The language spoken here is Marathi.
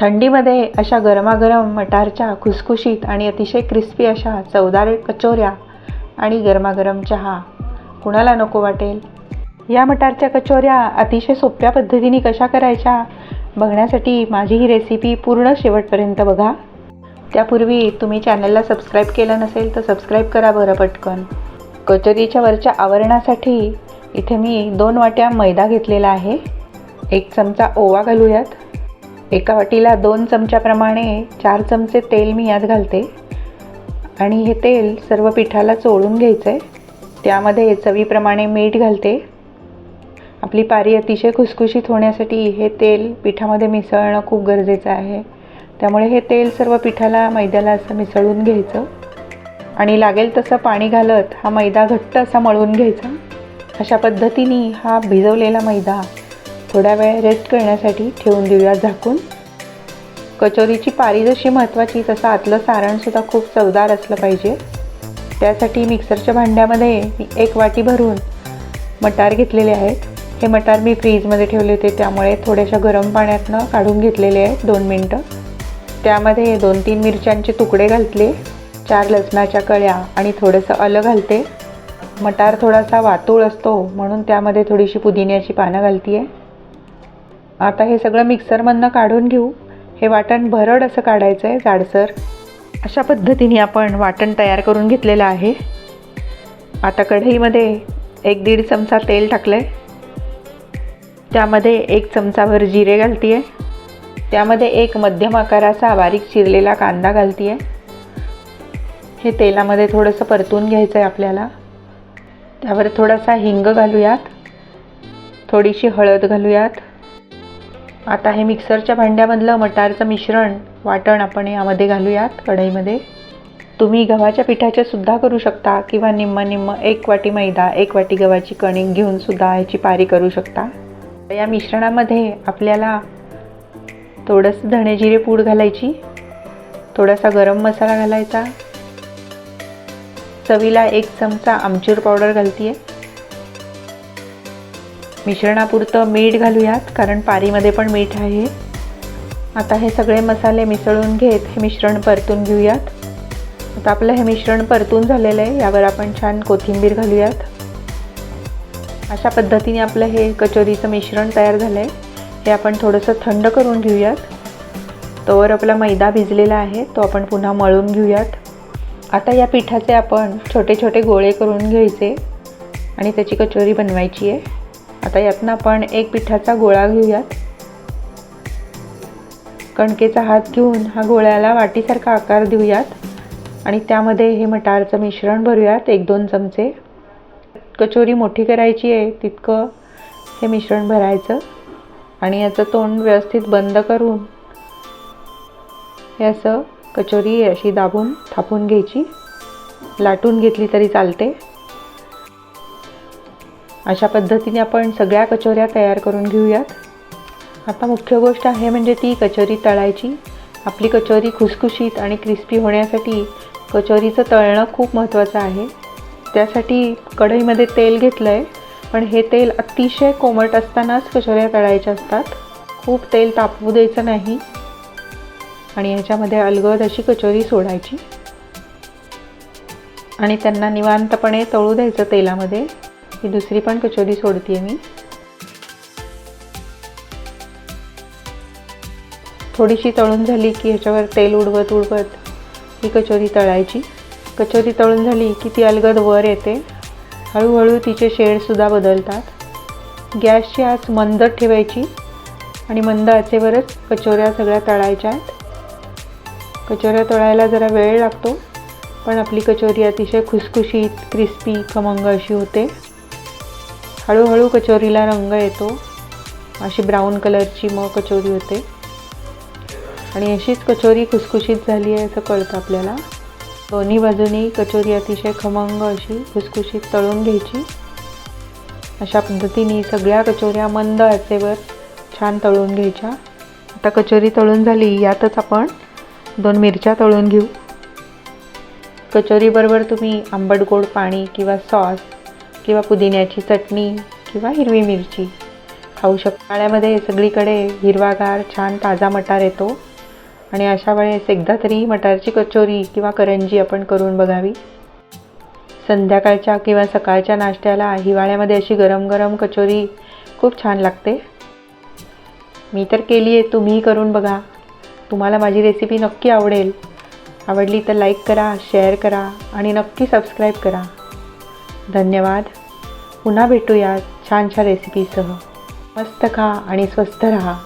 थंडीमध्ये अशा गरमागरम मटारच्या खुसखुशीत आणि अतिशय क्रिस्पी अशा चवदार कचोऱ्या आणि गरमागरम चहा कुणाला नको वाटेल? या मटारच्या कचोऱ्या अतिशय सोप्या पद्धतीने कशा करायच्या? बघण्यासाठी माझी ही रेसिपी पूर्ण शेवटपर्यंत बघा. त्यापूर्वी तुम्ही चॅनलला सबस्क्राईब केलं नसेल तर सबस्क्राईब करा बरं पटकन. कचोरीच्या वरच्या आवरणासाठी इथे मी दोन वाट्या मैदा घेतलेला आहे. एक चमचा ओवा घालूयात. एका वाटीला दोन चमच्याप्रमाणे चार चमचे तेल मी यात घालते. आणि हे तेल सर्व पिठाला चोळून घ्यायचं आहे त्यामध्ये चवीप्रमाणे मीठ घालते. आपली पारी अतिशय खुसखुशीत होण्यासाठी हे तेल पिठामध्ये मिसळणं खूप गरजेचं आहे. त्यामुळे हे तेल सर्व पिठाला मैद्याला असं मिसळून घ्यायचं. आणि लागेल तसं पाणी घालत हा मैदा घट्ट असा मळून घ्यायचा. अशा पद्धतीने हा भिजवलेला मैदा थोड्या वेळ रेस्ट करण्यासाठी ठेवून देऊया झाकून. कचोरीची पारी जशी महत्त्वाची तसं आतलं सारणसुद्धा खूप चवदार असलं पाहिजे. त्यासाठी मिक्सरच्या भांड्यामध्ये मी एक वाटी भरून मटार घेतलेले आहेत. हे मटार मी फ्रीजमध्ये ठेवले होते त्यामुळे थोड्याशा गरम पाण्यातनं काढून घेतलेले आहेत दोन मिनटं. त्यामध्ये दोन तीन मिरच्यांचे तुकडे घातले चार लसणाच्या कळ्या आणि थोडंसं आलं घालते. मटार थोडासा वातूळ असतो म्हणून त्यामध्ये थोडीशी पुदिन्याची पानं घालते आहे आता हे सगळं मिक्सरमधनं काढून घेऊ. हे वाटण भरड असं काढायचं आहे जाडसर. अशा पद्धतीने आपण वाटण तयार करून घेतलेलं आहे. आता कढईमध्ये एक दीड चमचा तेल टाकलं आहे त्यामध्ये एक चमचाभर जिरे घालते आहे त्यामध्ये एक मध्यम आकाराचा बारीक चिरलेला कांदा घालते आहे हे तेलामध्ये थोडंसं परतून घ्यायचं आहे आपल्याला. त्यावर थोडासा हिंग घालूयात. थोडीशी हळद घालूयात. आता हे मिक्सरच्या भांड्यामधलं मटारचं मिश्रण वाटण आपण यामध्ये घालूयात कढईमध्ये. तुम्ही गव्हाच्या पिठाचे सुद्धा करू शकता किंवा निम्म निम्म एक वाटी मैदा एक वाटी गव्हाची कणिक घेऊन सुद्धा ह्याची पारी करू शकता. या मिश्रणामध्ये आपल्याला थोडंसं धणेजिरे पूड घालायची थोडासा गरम मसाला घालायचा. चवीला एक चमचा आमचूर पावडर घालते आहे मिश्रणापुरतं मीठ घालूयात कारण पारीमध्ये पण मीठ आहे. आता हे सगळे मसाले मिसळून घेत हे मिश्रण परतून घेऊयात. आता आपलं हे मिश्रण परतून झालेलं आहे यावर आपण छान कोथिंबीर घालूयात. अशा पद्धतीने आपलं हे कचोरीचं मिश्रण तयार झालं आहे हे आपण थोडंसं थंड करून घेऊयात. तोवर आपला मैदा भिजलेला आहे तो आपण पुन्हा मळून घेऊयात. आता या पिठाचे आपण छोटे छोटे गोळे करून घ्यायचे आणि त्याची कचोरी बनवायची आहे. आता यातनं आपण एक पिठाचा गोळा घेऊयात. कणकेचा हात घेऊन हा गोळ्याला वाटीसारखा आकार देऊयात आणि त्यामध्ये हे मटारचं मिश्रण भरूयात एक दोन चमचे. कचोरी मोठी करायची आहे तितकं हे मिश्रण भरायचं आणि याचं तोंड व्यवस्थित बंद करून हे असं कचोरी अशी दाबून थापून घ्यायची. लाटून घेतली तरी चालते. अशा पद्धतीने आपण सगळ्या कचोऱ्या तयार करून घेऊयात. आता मुख्य गोष्ट आहे म्हणजे ती कचोरी तळायची. आपली कचोरी खुसखुशीत आणि क्रिस्पी होण्यासाठी कचोरीचं तळणं खूप महत्त्वाचं आहे. त्यासाठी कढईमध्ये तेल घेतलं आहे पण हे तेल अतिशय कोमट असतानाच कचोऱ्या तळायच्या असतात. खूप तेल तापवू द्यायचं नाही. आणि ह्याच्यामध्ये अलगद अशी कचोरी सोडायची. आणि त्यांना निवांतपणे तळू द्यायचं तेलामध्ये. ही दुसरी पण कचोरी सोडते मी. थोडीशी तळून झाली की ह्याच्यावर तेल उडवत उडवत ही कचोरी तळायची. कचोरी तळून झाली की ती अलगद वर येते. हळूहळू तिचे शेडसुद्धा बदलतात. गॅसची आच मंद ठेवायची आणि मंद आचेवरच कचोऱ्या सगळ्या तळायच्या आहेत. कचोऱ्या तळायला जरा वेळ लागतो पण आपली कचोरी अतिशय खुसखुशीत क्रिस्पी खमंग अशी होते. हळूहळू कचोरीला रंग येतो. अशी ब्राऊन कलरची मग कचोरी होते. आणि अशीच कचोरी खुसखुशीत झाली आहे असं कळतं आपल्याला. दोन्ही बाजूनी कचोरी अतिशय खमंग अशी खुसखुशीत तळून घ्यायची. अशा पद्धतीने सगळ्या कचोऱ्या मंद आचेवर छान तळून घ्यायच्या. आता कचोरी तळून झाली यातच आपण दोन मिरच्या तळून घेऊ. कचोरीबरोबर तुम्ही आंबट गोड पाणी किंवा सॉस किंवा पुदिन्याची चटणी किंवा हिरवी मिरची खाऊ शक पाण्यामध्ये सगळीकडे हिरवागार छान ताजा मटार येतो. आणि अशा वेळेस एकदा तरी मटारची कचोरी किंवा करंजी आपण करून बघावी. संध्याकाळच्या किंवा सकाळच्या नाश्त्याला हिवाळ्यामध्ये अशी गरम गरम कचोरी खूप छान लागते. मी तर केली आहे तुम्हीही करून बघा. तुम्हाला माझी रेसिपी नक्की आवडेल. आवडली तर लाईक करा शेअर करा आणि नक्की सबस्क्राईब करा. धन्यवाद. पुन्हा भेटूया छान छान रेसिपीसह मस्त खा आणि स्वस्थ रहा.